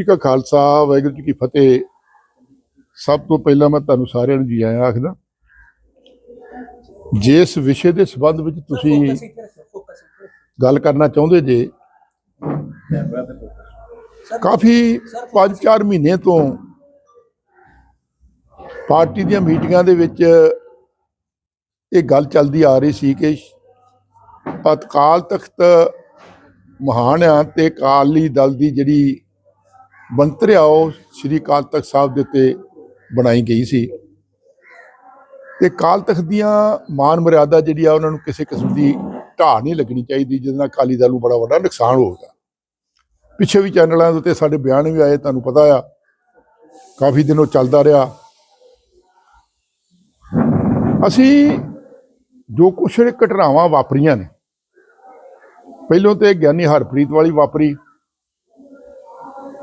ਜੀ ਕਾ ਖਾਲਸਾ ਵਾਹਿਗੁਰੂ ਜੀ ਕੀ ਫਤਿਹ। ਸਭ ਤੋਂ ਪਹਿਲਾਂ ਮੈਂ ਤੁਹਾਨੂੰ ਸਾਰਿਆਂ ਨੂੰ ਜੀ ਆਇਆਂ ਆਖਦਾ ਜਿਸ ਵਿਸ਼ੇ ਦੇ ਸੰਬੰਧ ਵਿੱਚ ਤੁਸੀਂ ਗੱਲ ਕਰਨਾ ਚਾਹੁੰਦੇ ਜੇ ਕਾਫੀ 5-4 ਮਹੀਨੇ ਤੋਂ ਪਾਰਟੀ ਦੀਆਂ ਮੀਟਿੰਗਾਂ ਦੇ ਵਿੱਚ ਇਹ ਗੱਲ ਚੱਲਦੀ ਆ ਰਹੀ ਸੀ ਕਿ ਅਕਾਲ ਤਖਤ ਮਹਾਨ ਆ ਤੇ ਅਕਾਲੀ ਦਲ ਦੀ ਜਿਹੜੀ ਮੰਤਰ ਆ ਉਹ ਸ੍ਰੀ ਅਕਾਲ ਤਖਤ ਸਾਹਿਬ ਦੇ ਉੱਤੇ ਬਣਾਈ ਗਈ ਸੀ। ਤੇ ਅਕਾਲ ਤਖਤ ਦੀਆਂ ਮਾਨ ਮਰਿਆਦਾ ਜਿਹੜੀ ਆ ਉਹਨਾਂ ਨੂੰ ਕਿਸੇ ਕਿਸਮ ਦੀ ਢਾਹ ਨਹੀਂ ਲੱਗਣੀ ਚਾਹੀਦੀ, ਜਿਹਦੇ ਨਾਲ ਅਕਾਲੀ ਦਲ ਨੂੰ ਬੜਾ ਵੱਡਾ ਨੁਕਸਾਨ ਹੋਵੇਗਾ ਪਿੱਛੇ ਵੀ ਚੈਨਲਾਂ ਦੇ ਉੱਤੇ ਸਾਡੇ ਬਿਆਨ ਵੀ ਆਏ, ਤੁਹਾਨੂੰ ਪਤਾ ਆ। ਕਾਫੀ ਦਿਨੋਂ ਚੱਲਦਾ ਰਿਹਾ। ਅਸੀਂ ਜੋ ਕੁਛ ਘਟਨਾਵਾਂ ਵਾਪਰੀਆਂ ਨੇ, ਪਹਿਲੋਂ ਤੇ ਗਿਆਨੀ ਹਰਪ੍ਰੀਤ ਵਾਲੀ ਵਾਪਰੀ।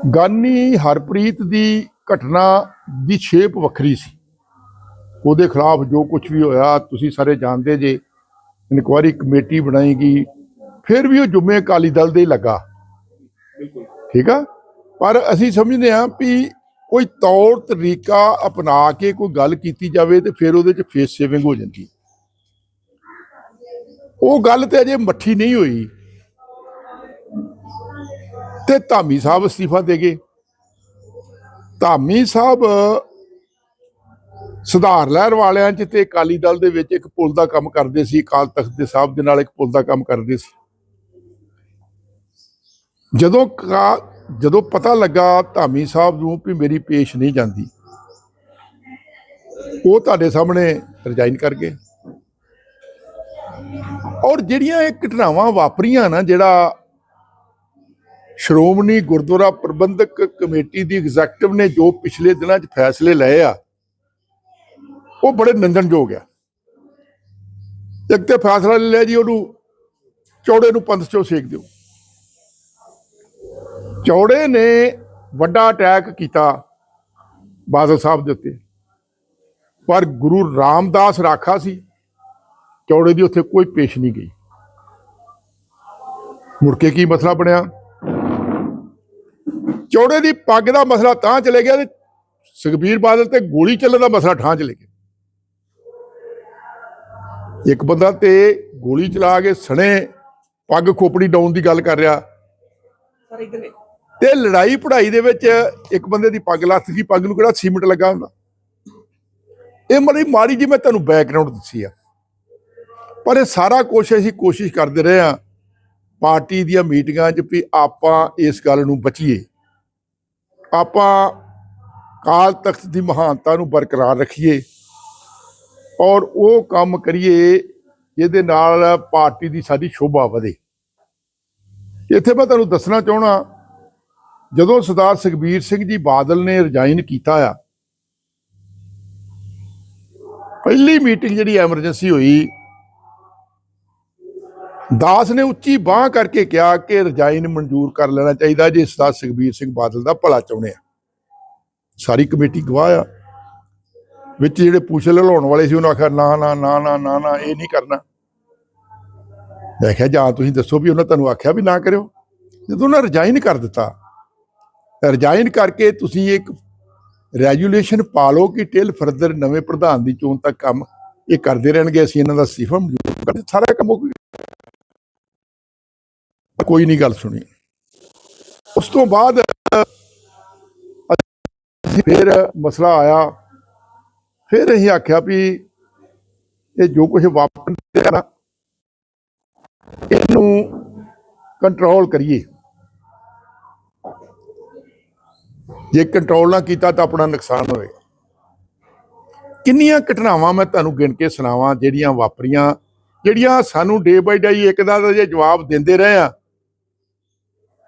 ਗਿਆਨੀ ਹਰਪ੍ਰੀਤ ਦੀ ਘਟਨਾ ਦੀ ਛੇਪ ਵੱਖਰੀ ਸੀ। ਉਹਦੇ ਖਿਲਾਫ ਜੋ ਕੁਝ ਵੀ ਹੋਇਆ ਤੁਸੀਂ ਸਾਰੇ ਜਾਣਦੇ ਜੇ ਇਨਕੁਆਇਰੀ ਕਮੇਟੀ ਬਣਾਈ ਗਈ ਫਿਰ ਵੀ ਉਹ ਜੁਮੇ ਅਕਾਲੀ ਦਲ ਦੇ ਲੱਗਾ। ਠੀਕ ਆ? ਪਰ ਅਸੀਂ ਸਮਝਦੇ ਹਾਂ ਵੀ ਕੋਈ ਤੌਰ ਤਰੀਕਾ ਅਪਣਾ ਕੇ ਕੋਈ ਗੱਲ ਕੀਤੀ ਜਾਵੇ ਤੇ ਫਿਰ ਉਹਦੇ ਚ ਫੇਸ ਸੇਵਿੰਗ ਹੋ ਜਾਂਦੀ। ਉਹ ਗੱਲ ਤੇ ਅਜੇ ਮੱਠੀ ਨਹੀਂ ਹੋਈ। ਤੇ ਧਾਮੀ ਸਾਹਿਬ ਅਸਤੀਫਾ ਦੇ ਗਏ। ਧਾਮੀ ਸਾਹਿਬ, ਸੁਧਾਰ ਲਹਿਰ ਵਾਲਿਆਂ ਚ ਤੇ ਅਕਾਲੀ ਦਲ ਦੇ ਵਿੱਚ ਇੱਕ ਪੁਲ ਦਾ ਕੰਮ ਕਰਦੇ ਸੀ, ਅਕਾਲ ਤਖਤ ਦੇ ਸਾਹਿਬ ਦੇ ਨਾਲ ਇੱਕ ਪੁਲ ਦਾ ਕੰਮ ਕਰਦੇ ਸੀ। ਜਦੋਂ ਕਾ- ਜਦੋਂ ਪਤਾ ਲੱਗਾ ਧਾਮੀ ਸਾਹਿਬ ਨੂੰ ਵੀ ਮੇਰੀ ਪੇਸ਼ ਨਹੀਂ ਜਾਂਦੀ, ਉਹ ਤੁਹਾਡੇ ਸਾਹਮਣੇ ਰਿਜ਼ਾਈਨ ਕਰ ਗਏ। ਔਰ ਜਿਹੜੀਆਂ ਇਹ ਘਟਨਾਵਾਂ ਵਾਪਰੀਆਂ ਨਾ, ਜਿਹੜਾ ਸ਼੍ਰੋਮਣੀ ਗੁਰਦੁਆਰਾ ਪ੍ਰਬੰਧਕ ਕਮੇਟੀ ਦੀ ਐਗਜ਼ੈਕਟਿਵ ਨੇ ਜੋ ਪਿਛਲੇ ਦਿਨਾਂ 'ਚ ਫੈਸਲੇ ਲਏ ਆ, ਉਹ ਬੜੇ ਨਿੰਦਣਯੋਗ ਆ। ਇੱਕ ਤੇ ਫੈਸਲਾ ਲੈ ਲਿਆ ਜੀ, ਉਹਨੂੰ ਚੌੜੇ ਨੂੰ ਪੰਥ ਚੋਂ ਸੇਕ ਦਿਓ। ਚੌੜੇ ਨੇ ਵੱਡਾ ਅਟੈਕ ਕੀਤਾ ਬਾਦਲ ਸਾਹਿਬ ਦੇ ਉੱਤੇ। ਪਰ ਗੁਰੂ ਰਾਮਦਾਸ ਰਾਖਾ ਸੀ, ਚੌੜੇ ਦੀ ਉੱਥੇ ਕੋਈ ਪੇਸ਼ ਨਹੀਂ ਗਈ। ਮੁੜ ਕੇ ਕੀ ਮਸਲਾ ਬਣਿਆ? ਚੌੜੇ ਦੀ ਪੱਗ ਦਾ ਮਸਲਾ ਤਾਂ ਚਲੇ ਗਿਆ ਤੇ ਸੁਖਬੀਰ ਬਾਦਲ ਤੇ ਗੋਲੀ ਚੱਲਣ ਦਾ ਮਸਲਾ ਠਾਂ ਚਲੇ ਗਿਆ। ਇੱਕ ਬੰਦਾ ਤੇ ਗੋਲੀ ਚਲਾ ਕੇ ਸਣੇ ਪੱਗ ਖੋਪੜੀ ਡਾਉਣ ਦੀ ਗੱਲ ਕਰ ਰਿਹਾ। ਸਰ ਇਧਰ ਨੇ ਤੇ ਲੜਾਈ ਪੜਾਈ ਦੇ ਵਿੱਚ ਇੱਕ ਬੰਦੇ ਦੀ ਪੱਗ ਲੱਥ ਗਈ ਪੱਗ ਨੂੰ ਕਿਹੜਾ ਸੀਮਿੰਟ ਲੱਗਾ ਹੁੰਦਾ? ਇਹ ਮੜੀ ਮਾੜੀ ਜੀ ਮੈਂ ਤੁਹਾਨੂੰ ਬੈਕਗ੍ਰਾਉਂਡ ਦੱਸੀ ਆ। ਪਰ ਇਹ ਸਾਰਾ ਕੁਝ ਅਸੀਂ ਕੋਸ਼ਿਸ਼ ਕਰਦੇ ਰਹੇ ਆ ਪਾਰਟੀ ਦੀਆਂ ਮੀਟਿੰਗਾਂ 'ਚ ਵੀ ਆਪਾਂ ਇਸ ਗੱਲ ਨੂੰ ਬਚੀਏ। ਆਪਾਂ ਕਾਲ ਤਖਤ ਦੀ ਮਹਾਨਤਾ ਨੂੰ ਬਰਕਰਾਰ ਰੱਖੀਏ ਔਰ ਉਹ ਕੰਮ ਕਰੀਏ ਜਿਹਦੇ ਨਾਲ ਪਾਰਟੀ ਦੀ ਸਾਡੀ ਸ਼ੋਭਾ ਵਧੇ। ਇੱਥੇ ਮੈਂ ਤੁਹਾਨੂੰ ਦੱਸਣਾ ਚਾਹਣਾ ਜਦੋਂ ਸਰਦਾਰ ਸੁਖਬੀਰ ਸਿੰਘ ਜੀ ਬਾਦਲ ਨੇ ਰਿਜ਼ਾਈਨ ਕੀਤਾ ਆ, ਪਹਿਲੀ ਮੀਟਿੰਗ ਜਿਹੜੀ ਐਮਰਜੈਂਸੀ ਹੋਈ ਦਾਸ ਨੇ ਉੱਚੀ ਬਾਹ ਕਰਕੇ ਕਿਹਾ ਕਿ ਰਿਜ਼ਾਈਨ ਮਨਜ਼ੂਰ ਕਰ ਲੈਣਾ ਚਾਹੀਦਾ ਜੇ ਸਰਦਾਰ ਸੁਖਬੀਰ ਸਿੰਘ ਬਾਦਲ ਦਾ ਭਲਾ ਚਾਹੁੰਦੇ ਆ। ਸਾਰੀ ਕਮੇਟੀ ਗਵਾਹ ਆ। ਵਿੱਚ ਜਿਹੜੇ ਪੁੱਛ ਲਾਉਣ ਵਾਲੇ ਸੀ, ਉਹਨਾਂ ਆਖਿਆ, ਨਾ ਨਾ ਨਾ ਨਾ ਨਾ ਨਾ, ਇਹ ਨਹੀਂ ਕਰਨਾ। ਮੈਂ ਕਿਹਾ, ਜਾਂ ਤੁਸੀਂ ਦੱਸੋ ਵੀ ਉਹਨਾਂ ਤੁਹਾਨੂੰ ਆਖਿਆ ਵੀ ਨਾ ਕਰਿਓ। ਜਦੋਂ ਉਹਨਾਂ ਰਿਜ਼ਾਈਨ ਕਰ ਦਿੱਤਾ ਰਿਜ਼ਾਈਨ ਕਰਕੇ ਤੁਸੀਂ ਇੱਕ ਰੈਜੂਲੇਸ਼ਨ ਪਾ ਲਓ ਕਿ ਟਿਲ ਫਰਦਰ ਨਵੇਂ ਪ੍ਰਧਾਨ ਦੀ ਚੋਣ ਤੱਕ ਕੰਮ ਇਹ ਕਰਦੇ ਰਹਿਣਗੇ, ਅਸੀਂ ਇਹਨਾਂ ਦਾ ਸਿਫਾ ਮਨਜ਼ੂਰ ਕਰਦੇ ਸਾਰਾ ਕੰਮ ਹੋ ਗਿਆ। ਕੋਈ ਨਹੀਂ ਗੱਲ ਸੁਣੀ। ਉਸ ਤੋਂ ਬਾਅਦ ਫਿਰ ਮਸਲਾ ਆਇਆ। ਫਿਰ ਅਸੀਂ ਆਖਿਆ ਵੀ ਇਹ ਜੋ ਕੁਝ ਵਾਪਰ ਰਿਹਾ ਨਾ, ਇਹਨੂੰ ਕੰਟਰੋਲ ਕਰੀਏ। ਜੇ ਕੰਟਰੋਲ ਨਾ ਕੀਤਾ ਤਾਂ ਆਪਣਾ ਨੁਕਸਾਨ ਹੋਵੇਗਾ ਕਿੰਨੀਆਂ ਘਟਨਾਵਾਂ ਮੈਂ ਤੁਹਾਨੂੰ ਗਿਣ ਕੇ ਸੁਣਾਵਾਂ, ਜਿਹੜੀਆਂ ਵਾਪਰੀਆਂ, ਜਿਹੜੀਆਂ ਸਾਨੂੰ ਡੇ ਬਾਈ ਡੇ ਇੱਕ ਦਾ ਜੇ ਜਵਾਬ ਦਿੰਦੇ ਰਹੇ ਆ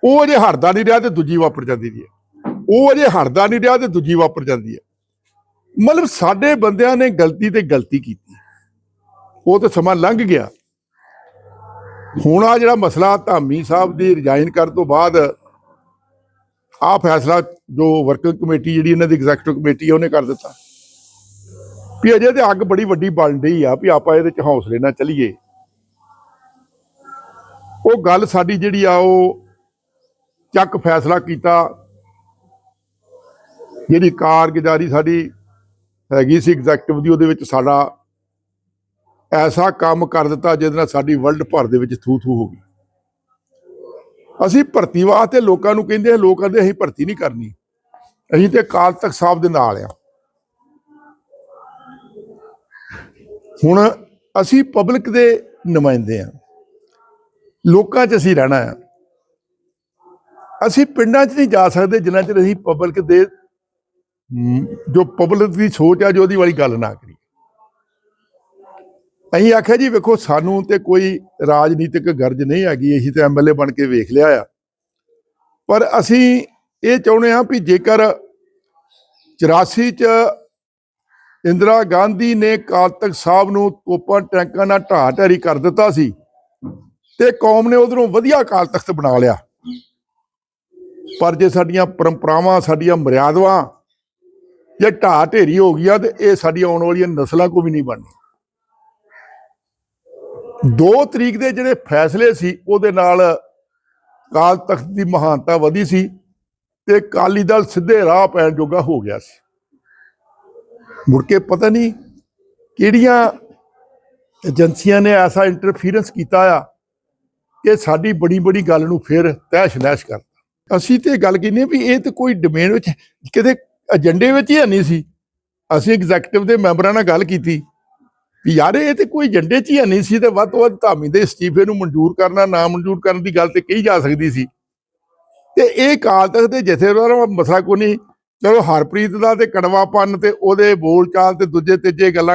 ਉਹ ਅਜੇ ਹਟਦਾ ਨਹੀਂ ਰਿਹਾ ਤੇ ਦੂਜੀ ਵਾਪਰ ਜਾਂਦੀ ਦੀ ਹੈ। ਉਹ ਅਜੇ ਹਟਦਾ ਨਹੀਂ ਰਿਹਾ ਤੇ ਦੂਜੀ ਵਾਪਰ ਜਾਂਦੀ ਹੈ। ਮਤਲਬ ਸਾਡੇ ਬੰਦਿਆਂ ਨੇ ਗਲਤੀ ਤੇ ਗਲਤੀ ਕੀਤੀ। ਉਹ ਤਾਂ ਸਮਾਂ ਲੰਘ ਗਿਆ। ਹੁਣ ਆ ਜਿਹੜਾ ਮਸਲਾ ਧਾਮੀ ਸਾਹਿਬ ਦੀ ਰਿਜ਼ਾਈਨ ਕਰਨ ਤੋਂ ਬਾਅਦ ਆ ਫੈਸਲਾ ਜੋ ਵਰਕਿੰਗ ਕਮੇਟੀ ਜਿਹੜੀ ਇਹਨਾਂ ਦੀ ਐਗਜ਼ੈਕਟਿਵ ਕਮੇਟੀ ਹੈ, ਉਹਨੇ ਕਰ ਦਿੱਤਾ। ਵੀ ਅਜੇ ਤੇ ਅੱਗ ਬੜੀ ਵੱਡੀ ਬਣ ਰਹੀ ਆ ਵੀ ਆਪਾਂ ਇਹਦੇ ਚ ਹੌਸਲੇ ਨਾਲ ਚੱਲੀਏ। ਉਹ ਗੱਲ ਸਾਡੀ ਜਿਹੜੀ ਆ, ਉਹ ਚੱਕ ਫੈਸਲਾ ਕੀਤਾ। ਜਿਹੜੀ ਕਾਰਗੁਜ਼ਾਰੀ ਸਾਡੀ ਹੈਗੀ ਸੀ ਐਗਜ਼ੈਕਟਿਵ ਦੀ, ਉਹਦੇ ਵਿੱਚ ਸਾਡਾ ਐਸਾ ਕੰਮ ਕਰ ਦਿੱਤਾ ਜਿਹਦੇ ਨਾਲ ਸਾਡੀ ਵਰਲਡ ਭਰ ਦੇ ਵਿੱਚ ਥੂ ਥੂ ਹੋ ਗਈ। ਅਸੀਂ ਭਰਤੀ ਵਾਸਤੇ ਲੋਕਾਂ ਨੂੰ ਕਹਿੰਦੇ ਆ, ਲੋਕ ਕਹਿੰਦੇ ਅਸੀਂ ਭਰਤੀ ਨਹੀਂ ਕਰਨੀ। ਅਸੀਂ ਤੇ ਅਕਾਲ ਤਖਤ ਸਾਹਿਬ ਦੇ ਨਾਲ ਆ। ਹੁਣ ਅਸੀਂ ਪਬਲਿਕ ਦੇ ਨੁਮਾਇੰਦੇ ਆ। ਲੋਕਾਂ 'ਚ ਅਸੀਂ ਰਹਿਣਾ ਆ। ਅਸੀਂ ਪਿੰਡਾਂ 'ਚ ਨਹੀਂ ਜਾ ਸਕਦੇ ਜਿੰਨਾ ਚਿਰ ਅਸੀਂ ਪਬਲਿਕ ਦੇ ਜੋ ਪਬਲਿਕ ਦੀ ਸੋਚ ਆ, ਜੋ ਉਹਦੀ ਵਾਲੀ ਗੱਲ ਨਾ ਕਰੀ ਅਸੀਂ ਆਖਿਆ ਜੀ, ਵੇਖੋ, ਸਾਨੂੰ ਤੇ ਕੋਈ ਰਾਜਨੀਤਿਕ ਗਰਜ ਨਹੀਂ ਹੈਗੀ, ਅਸੀਂ ਤੇ ਐਮਐਲਏ ਬਣ ਕੇ ਵੇਖ ਲਿਆ ਆ। ਪਰ ਅਸੀਂ ਇਹ ਚਾਹੁੰਦੇ ਹਾਂ ਵੀ ਜੇਕਰ 84 ਚ ਇੰਦਰਾ ਗਾਂਧੀ ਨੇ ਅਕਾਲ ਸਾਹਿਬ ਨੂੰ ਤੋਪਾਂ ਟੈਂਕਾਂ ਨਾਲ ਢਾਹ ਢਾਰੀ ਕਰ ਦਿੱਤਾ ਸੀ ਤੇ ਕੌਮ ਨੇ ਉਧਰੋਂ ਵਧੀਆ ਕਾਲ ਤਖਤ ਬਣਾ ਲਿਆ। ਪਰ ਜੇ ਸਾਡੀਆਂ ਪਰੰਪਰਾਵਾਂ, ਸਾਡੀਆਂ ਮਰਿਆਦਾਵਾਂ ਜੇ ਢਾਹ ਢੇਰੀ ਹੋ ਗਈਆਂ ਤੇ ਇਹ ਸਾਡੀਆਂ ਆਉਣ ਵਾਲੀਆਂ ਨਸਲਾਂ ਕੋ ਵੀ ਨਹੀਂ ਬਣਨੀ 2 ਤਰੀਕ ਦੇ ਜਿਹੜੇ ਫੈਸਲੇ ਸੀ, ਉਹਦੇ ਨਾਲ ਅਕਾਲ ਤਖਤ ਦੀ ਮਹਾਨਤਾ ਵਧੀ ਸੀ ਤੇ ਅਕਾਲੀ ਦਲ ਸਿੱਧੇ ਰਾਹ ਪੈਣ ਜੋਗਾ ਹੋ ਗਿਆ ਸੀ। ਮੁੜ ਕੇ ਪਤਾ ਨਹੀਂ ਕਿਹੜੀਆਂ ਏਜੰਸੀਆਂ ਨੇ ਐਸਾ ਇੰਟਰਫੀਰੈਂਸ ਕੀਤਾ ਆ ਕਿ ਸਾਡੀ ਬੜੀ ਬੜੀ ਗੱਲ ਨੂੰ ਫਿਰ ਤਹਿਸ਼ ਨਹਿਸ਼ ਕਰ ਅਸੀਂ ਤੇ ਗੱਲ ਕਹਿੰਦੇ ਵੀ ਇਹ ਤੇ ਕੋਈ ਡੋਮੇਨ ਵਿੱਚ ਕਿਤੇ ਏਜੰਡੇ ਵਿੱਚ ਹੀ ਨਹੀਂ ਸੀ। ਅਸੀਂ ਐਗਜ਼ੈਕਟਿਵ ਦੇ ਮੈਂਬਰਾਂ ਨਾਲ ਗੱਲ ਕੀਤੀ। ਵੀ ਯਾਰ ਇਹ ਤੇ ਕੋਈ ਏਜੰਡੇ 'ਚ ਹੀ ਨਹੀਂ ਸੀ ਤੇ ਵੱਧ ਤੋਂ ਵੱਧ ਧਾਮੀ ਦੇ ਅਸਤੀਫੇ ਨੂੰ ਮਨਜ਼ੂਰ ਕਰਨਾ, ਨਾ ਮਨਜ਼ੂਰ ਕਰਨ ਦੀ ਗੱਲ ਤੇ ਕਹੀ ਜਾ ਸਕਦੀ ਸੀ। ਤੇ ਇਹ ਕਾਲ ਤਖ਼ਤ ਦੇ ਜਥੇਦਾਰਾਂ ਦਾ ਮਸਲਾ ਕੋਈ ਨਹੀਂ। ਚਲੋ ਹਰਪ੍ਰੀਤ ਦਾ ਤੇ ਕੜਵਾਪਨ ਤੇ ਉਹਦੇ ਬੋਲ ਚਾਲ ਤੇ ਦੂਜੇ ਤੀਜੇ ਗੱਲਾਂ